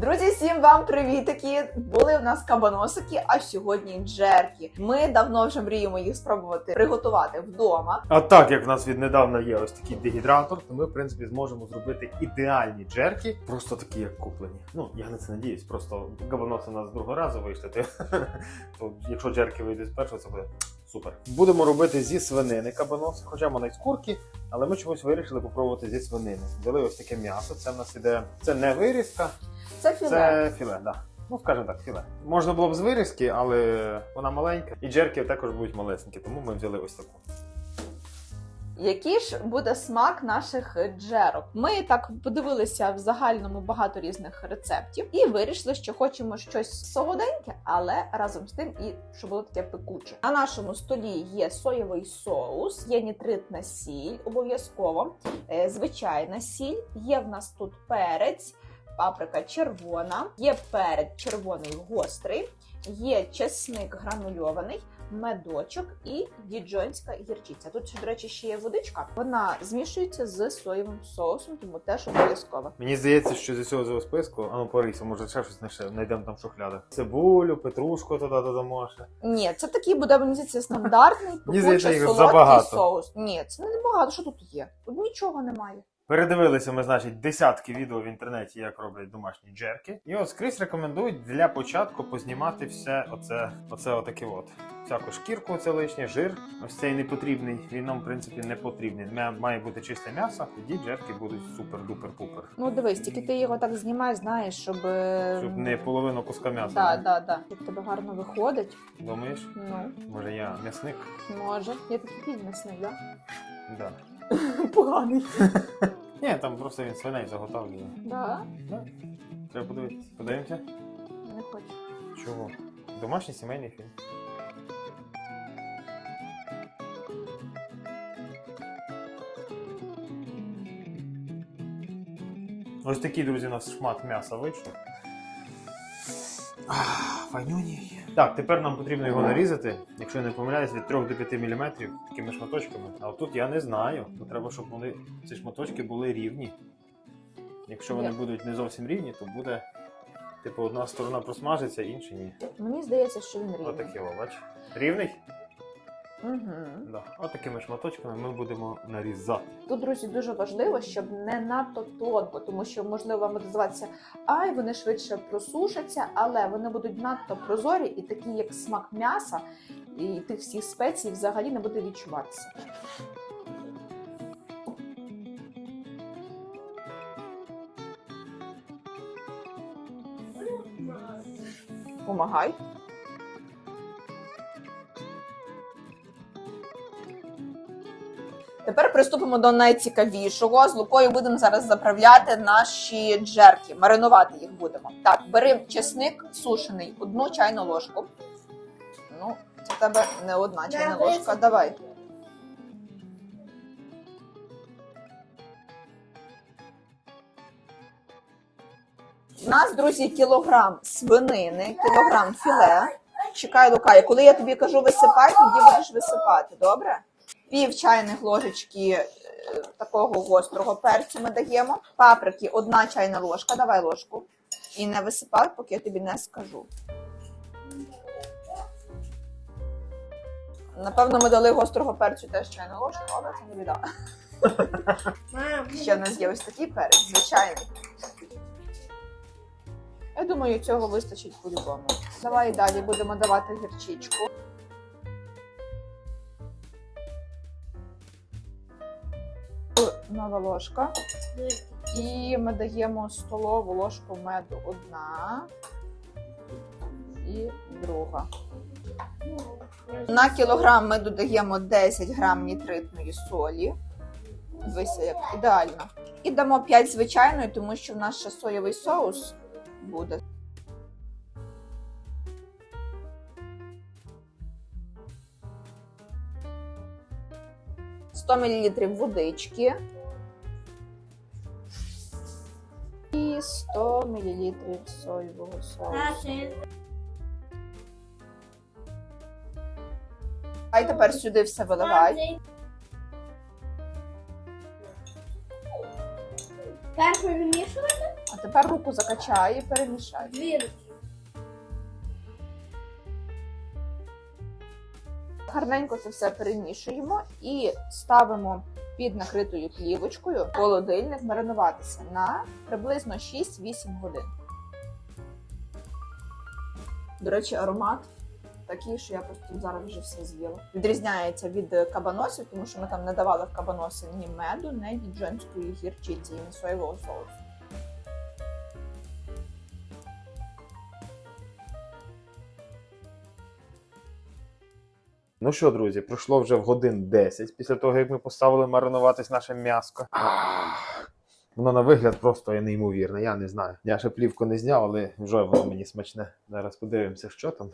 Друзі, всім вам привітики! Були в нас кабаносики, а сьогодні джерки. Ми давно вже мріємо їх спробувати приготувати вдома. А так як в нас віднедавна є ось такий дегідратор, то ми в принципі зможемо зробити ідеальні джерки, просто такі, як куплені. Ну я на це надіюсь. Просто габаноси у нас з другого разу вийшли. То, якщо джерки вийде з першого, це буде супер. Будемо робити зі свинини кабанос, хоча вона й з курки, але ми чомусь вирішили попробувати зі свинини. Взяли ось таке м'ясо. Це в нас іде. Це не вирізка, Це філе. це філе, да. Ну, скажімо так, філе. Можна було б з вирізки, але вона маленька. І джерки також будуть малесенькі, тому ми взяли ось таку. Який ж буде смак наших джерок? Ми так подивилися в загальному багато різних рецептів і вирішили, що хочемо щось солоденьке, але разом з тим і щоб було таке пекуче. На нашому столі є соєвий соус, є нітритна сіль, обов'язково, е, звичайна сіль. Є в нас тут перець, паприка червона, є перець червоний гострий, є чесник гранульований медочок і діджонська гірчиця. Тут, до речі, ще є водичка. Вона змішується з соєвим соусом, тому теж обов'язково. Мені здається, що зі цього цього списку, а ну порися, може ще щось знайдемо там в шухлядах. Цибулю, петрушку туди додамо ще. Ні, це такий буде мені здається, стандартний здається, їх солодкий забагато. соус. Ні, це не багато. Що тут є? Тут нічого немає. Передивилися ми, значить, десятки відео в інтернеті, як роблять домашні джерки. І от скрізь рекомендують для початку познімати все оце, оце отаке от. Всяку шкірку, це лишнє, жир. Ось цей непотрібний. Він нам, в принципі, не потрібний. Має- бути чисте м'ясо, тоді джерки будуть супер-дупер-пупер. Ну дивись, тільки ти його так знімаєш, знаєш, щоб. е, Щоб не половину куска м'яса. Да, да, да. Як тебе гарно виходить. Думаєш? Ну, Може я м'ясник? може. Я такий підмісний, да? Да. Поганий. Ні, там просто він свиней заготовлює. Да? Да. Треба подивитися. Подивимося? Не хочу. Чого? Домашній сімейний фільм. Ось такий, друзі, у нас шмат м'яса вийшло. Файнюній. Так, тепер нам потрібно його нарізати, якщо я не помиляюсь, від 3 до 5 мм такими шматочками. А отут я не знаю. Бо треба, щоб вони, ці шматочки були рівні. Якщо вони Є. будуть не зовсім рівні, то буде, типу, одна сторона просмажиться, інша ні. Мені здається, що він рівний. Отакий, бач. Рівний? Угу. Да. Отакими шматочками ми будемо нарізати. Тут, друзі, дуже важливо, щоб не надто тонко, тому що можливо вам буде здаватися, ай, вони швидше просушаться, але вони будуть надто прозорі і такі, як смак м'яса, і тих всіх спецій взагалі не буде відчуватися. Помагай. Тепер приступимо до найцікавішого. З лукою будемо зараз заправляти наші джерки, маринувати їх будемо. Так, бери чесник сушений, одну чайну ложку. Ну, це в тебе не одна чайна ложка. Давай. У нас, друзі, кілограм свинини, кілограм філе. Чекай, Лука, коли я тобі кажу висипай, тоді будеш висипати, добре? Пів чайних ложечки е, такого гострого перцю ми даємо. Паприки одна чайна ложка, давай ложку. І не висипай, поки я тобі не скажу. Напевно, ми дали гострого перцю теж чайну ложку, але це не біда. Ще в нас є ось такий перець, звичайний. Я думаю, цього вистачить по-любому. Давай далі будемо давати гірчичку. Нова ложка. І ми даємо столову ложку меду одна і друга. На кілограм ми додаємо 10 грам нітритної солі. Дивися, як ідеально. І дамо 5 звичайної, тому що в нас ще соєвий соус буде. Сто мл водички. І 100 мл соєвого соусу. А й тепер сюди все виливай. Так перемішувати? А тепер руку закачай і перемішай. Дві руки. Гарненько це все перемішуємо і ставимо під накритою плівочкою холодильник маринуватися на приблизно 6-8 годин. До речі, аромат такий, що я просто зараз вже все з'їла. Відрізняється від кабаносів, тому що ми там не давали в кабаноси ні меду, ні діджонської гірчиці, ні соєвого соусу. Ну що, друзі, пройшло вже в годин 10 після того, як ми поставили маринуватись наше м'яско. Воно на вигляд просто є неймовірне, я не знаю. Я ще плівку не зняв, але вже воно мені смачне. Зараз подивимося, що там.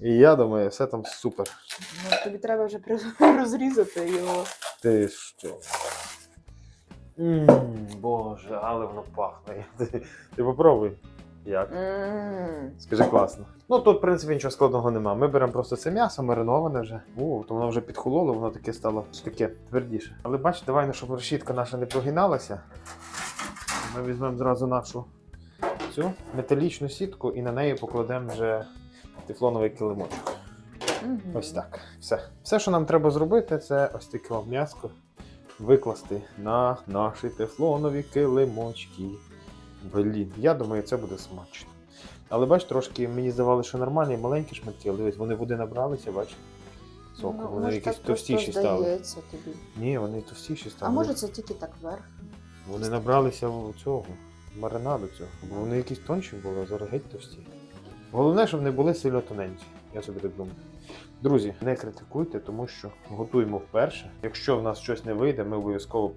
І я думаю, все там супер. Ну, тобі треба вже розрізати його. Ти що? Ммм, боже, але воно пахне. Ти, ти попробуй. Як? Скажи класно. Ну тут, в принципі, нічого складного нема. Ми беремо просто це м'ясо, мариноване вже. О, то воно вже підхололо, воно таке стало таке твердіше. Але бач, давай, ну, щоб решітка наша не прогиналася. Ми візьмемо зразу нашу цю металічну сітку і на неї покладемо вже тефлоновий килимочок. Мгм. Ось так. Все. Все, що нам треба зробити, це ось таке м'яско викласти на наші тефлонові килимочки. Блін, я думаю, це буде смачно. Але бач, трошки мені здавалося, що нормальні, маленькі шматки, але ось вони води набралися, бач. Соку, Ну, вони може, якісь так просто товстіші стали. здається тобі. Ні, вони товстіші А стали. може це тільки так вверх? Вони набралися в цього маринаду цього. Бо вони якісь тонші були, а зараз геть товсті. Головне, щоб не були сильно тоненькі. Я собі так думаю. Друзі, не критикуйте, тому що готуємо вперше. Якщо в нас щось не вийде, ми обов'язково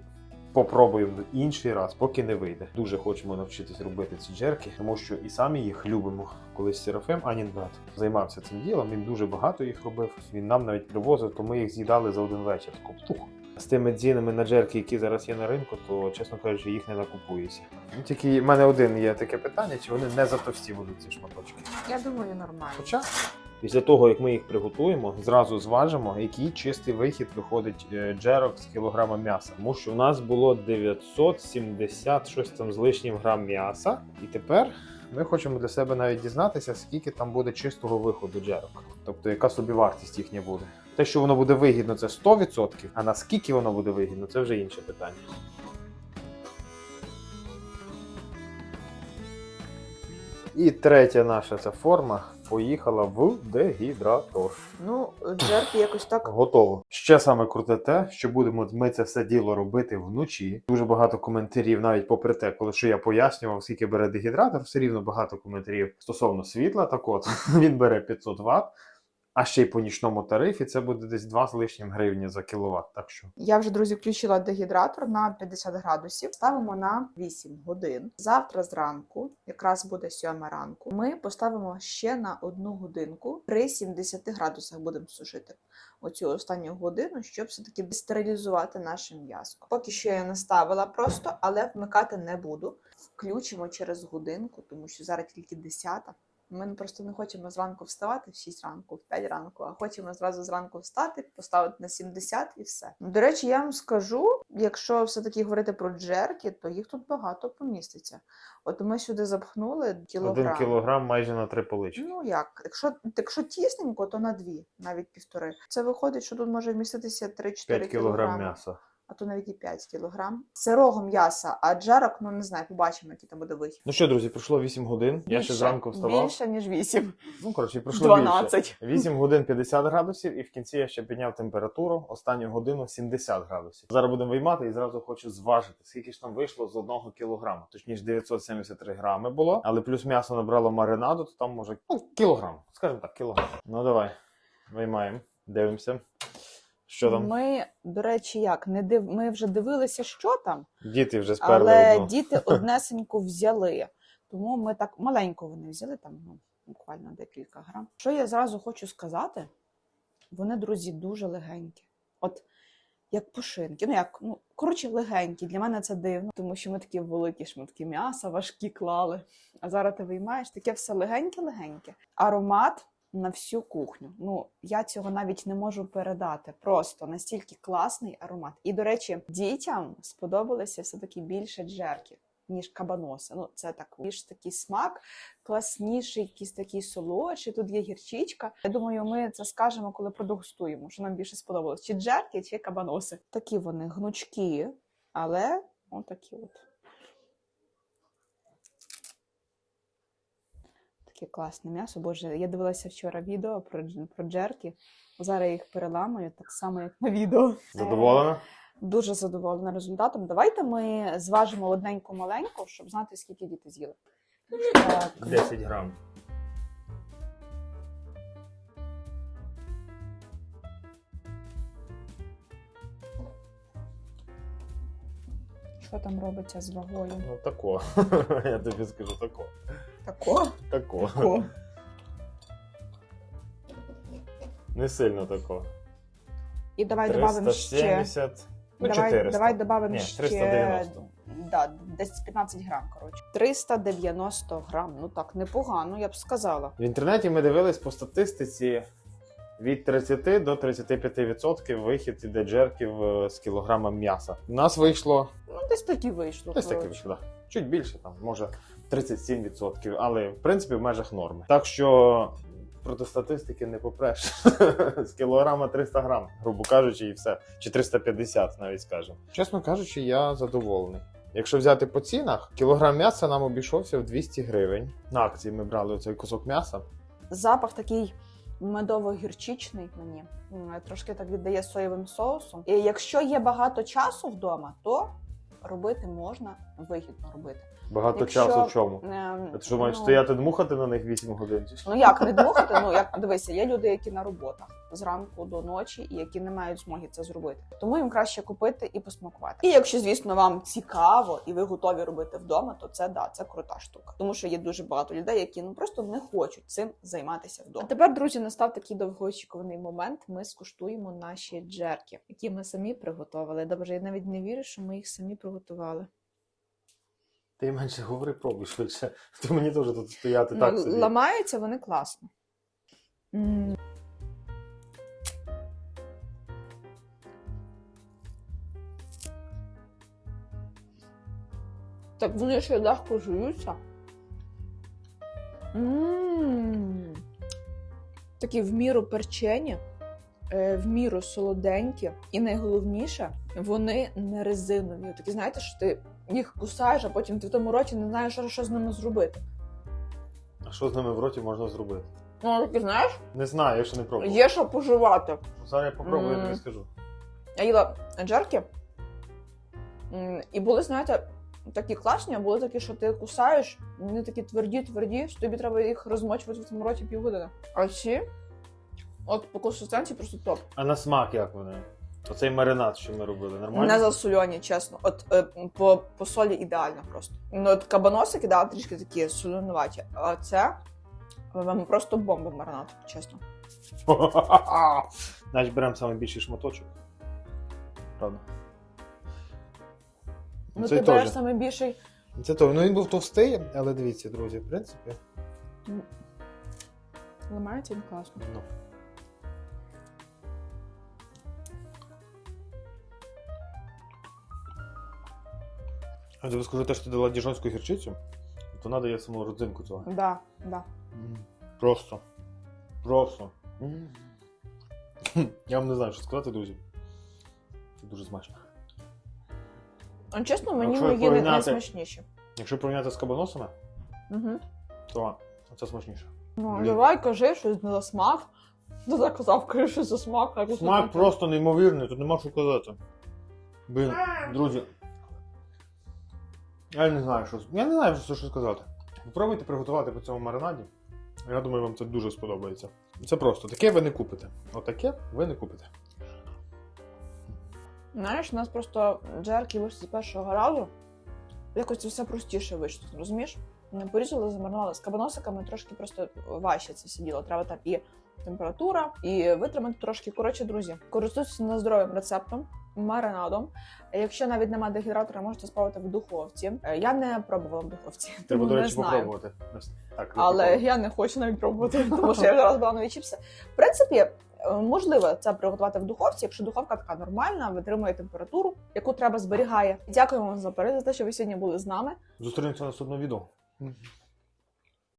попробуємо інший раз, поки не вийде. Дуже хочемо навчитись робити ці джерки, тому що і самі їх любимо. Колись Серафим Анін брат займався цим ділом. Він дуже багато їх робив. Він нам навіть привозив, то ми їх з'їдали за один вечір. Коптух. З тими цінами на джерки, які зараз є на ринку, то чесно кажучи, їх не накупується. Ну, тільки в мене один є таке питання, чи вони не затовсті будуть ці шматочки. Я думаю, нормально. Хоча після того, як ми їх приготуємо, зразу зважимо, який чистий вихід виходить е, джерок з кілограма м'яса. Тому що у нас було 970 щось там з лишнім грам м'яса. І тепер ми хочемо для себе навіть дізнатися, скільки там буде чистого виходу джерок. Тобто, яка собівартість їхня буде. Те, що воно буде вигідно, це 100%, а наскільки воно буде вигідно, це вже інше питання. І третя наша ця форма поїхала в дегідратор. Ну, джерк якось так. Готово. Ще саме круте те, що будемо ми це все діло робити вночі. Дуже багато коментарів, навіть попри те, коли що я пояснював, скільки бере дегідратор, все рівно багато коментарів стосовно світла. Так от він бере 500 Вт, а ще й по нічному тарифі це буде десь 2 з лишнім гривні за кіловат. Так що Я вже, друзі, включила дегідратор на 50 градусів. Ставимо на 8 годин. Завтра зранку, якраз буде 7 ранку, ми поставимо ще на одну годинку при 70 градусах будемо сушити оцю останню годину, щоб все-таки стерилізувати наше м'ясо. Поки що я не ставила просто, але вмикати не буду. Включимо через годинку, тому що зараз тільки 10. Ми просто не хочемо зранку вставати в 6 ранку, в 5 ранку, а хочемо зразу зранку встати, поставити на 70 і все. До речі, я вам скажу, якщо все-таки говорити про джерки, то їх тут багато поміститься. От ми сюди запхнули кілограм. один кілограм майже на три полички. Ну як, якщо, якщо тісненько, то на дві, навіть півтори. Це виходить, що тут може вміститися 3-4 5 кілограми. кілограм м'яса. А то навіть і 5 кілограм. Сирого м'яса, а джерок, ну не знаю, побачимо, який там буде вихід. Ну що, друзі, пройшло 8 годин. Я ще Більше- зранку вставав. Більше, ніж 8. Ну, коротше, пройшло більше. 12. 8 годин 50 градусів, і в кінці я ще підняв температуру. Останню годину 70 градусів. Зараз будемо виймати і зразу хочу зважити, скільки ж там вийшло з одного кілограма. Точніше 973 грами було, але плюс м'ясо набрало маринаду, то там може ну, кілограм. Скажімо так, кілограм. Ну давай, виймаємо, дивимося. Що там? Ми, до речі, як не див... ми вже дивилися, що там, Діти вже сперли але одну. діти однесеньку взяли. Тому ми так маленько вони взяли, там ну, буквально декілька грам. Що я зразу хочу сказати? Вони, друзі, дуже легенькі. От як пушинки. Ну як, ну коротше, легенькі. Для мене це дивно, тому що ми такі великі шматки м'яса, важкі клали. А зараз ти виймаєш таке все легеньке-легеньке. Аромат на всю кухню. Ну я цього навіть не можу передати. Просто настільки класний аромат. І до речі, дітям сподобалися все таки більше джерки. ніж кабаноси. Ну, це так більш такий смак, класніший, якийсь такий солодший. Тут є гірчичка. Я думаю, ми це скажемо, коли продегустуємо, що нам більше сподобалось: чи джерки, чи кабаноси. Такі вони гнучкі, але отакі от. Таке класне м'ясо. Боже, я дивилася вчора відео про, про джерки. Зараз я їх переламую так само, як на відео. Задоволена? Дуже задоволена результатом. Давайте ми зважимо одненьку маленьку, щоб знати, скільки діти з'їли. Так, 10 грам. що там робиться з вагою? Ну тако. Я тобі скажу тако. Тако? Тако. Тако. Не сильно тако. І давай додамо ще. Ну, Давай, 400. давай додамо Ні, ще 390. Да, десь 15 грам, коротше. 390 грам. Ну так, непогано, я б сказала. В інтернеті ми дивились по статистиці від 30 до 35% вихід іде джерків е, з кілограма м'яса. У нас вийшло Ну, десь так і вийшло. десь таке коротше. вийшло. да. Чуть більше, там, може 37%, але в принципі в межах норми. Так що проти статистики не попреш. з кілограма 300 грам, грубо кажучи, і все. Чи 350 навіть скажемо. Чесно кажучи, я задоволений. Якщо взяти по цінах, кілограм м'яса нам обійшовся в 200 гривень. На акції ми брали оцей кусок м'яса. Запах такий медово-гірчичний мені. Трошки так віддає соєвим соусом. І якщо є багато часу вдома, то робити можна вигідно робити. Багато Якщо- часу в чому? А ти що маєш ну, стояти дмухати на них 8 годин? Ну як не дмухати? Ну як дивися, є люди, які на роботах зранку до ночі і які не мають змоги це зробити. Тому їм краще купити і посмакувати. І якщо, звісно, вам цікаво і ви готові робити вдома, то це да, це крута штука. Тому що є дуже багато людей, які ну просто не хочуть цим займатися вдома. А тепер, друзі, настав такий довгоочікуваний момент. Ми скуштуємо наші джерки, які ми самі приготували. Добре, я навіть не вірю, що ми їх самі приготували. Ти менше говори, пробуй швидше. То мені теж тут стояти так Ну, собі. ламаються вони класно. Так вони ще легко жуються. Такі в міру перчені, е, в міру солоденькі, і найголовніше, вони не резинові. Такі, знаєте, що ти їх кусаєш, а потім ти в тому роті не знаєш, що, що з ними зробити. А що з ними в роті можна зробити? Ну, такі, знаєш, Не знаю, я ще не пробував. є що поживати. Зараз я попробую, я тобі скажу. Я їла джерки, і були, знаєте, такі класні, а були такі, що ти кусаєш, вони такі тверді, тверді, що тобі треба їх розмочувати в тому роті півгодини. А ці, от по консистенції просто топ. А на смак як вони? Оцей маринад, що ми робили, нормально? Не засольоні, чесно. От е, по, по солі ідеально просто. Ну, от кабаносики, да, трішки такі солонуваті, а це просто бомба маринад, чесно. Значить, беремо найбільший шматочок. Правда. Ну, ти береш теж. саме більший. Це то. Ну він був товстий, але дивіться, друзі, в принципі. Ламається він класно. Ну. А тобі скажу те, що ти дала діжонську гірчицю, то треба є саму родзинку цього. Да, да. Просто. Просто. М. Я вам не знаю, що сказати, друзі. Це дуже смачно. А чесно, мені Якщо порівняти- найсмачніші. Якщо порівняти з кабаносами, Угу. то це смачніше. Ну, Блін. давай кажи щось за смак. Ти так казав, кажи щось за смак. а Смак не просто неймовірний, тут нема що казати. Блін, друзі. Я не знаю, що. Я не знаю, що, що сказати. Попробуйте приготувати по цьому маринаді. Я думаю, вам це дуже сподобається. Це просто таке ви не купите. Отаке ви не купите. Знаєш, у нас просто джерки вийшли з першого разу. Якось це все простіше вийшло, розумієш? Не порізали, замаринували з кабаносиками, трошки просто важче це все діло. Треба там і температура, і витримати трошки. Коротше, друзі, користуйтесь на здоров'ям рецептом, маринадом. Якщо навіть немає дегідратора, можете спробувати в духовці. Е, Я не пробувала в духовці, Треба, до речі, попробувати. Так, Але я не хочу навіть пробувати, тому що я вже раз була нові чіпси. В принципі, Можливо, це приготувати в духовці, якщо духовка така нормальна, витримує температуру, яку треба зберігає. Дякуємо вам за перегляд, за те, що ви сьогодні були з нами. Зустрінемося на наступному відео.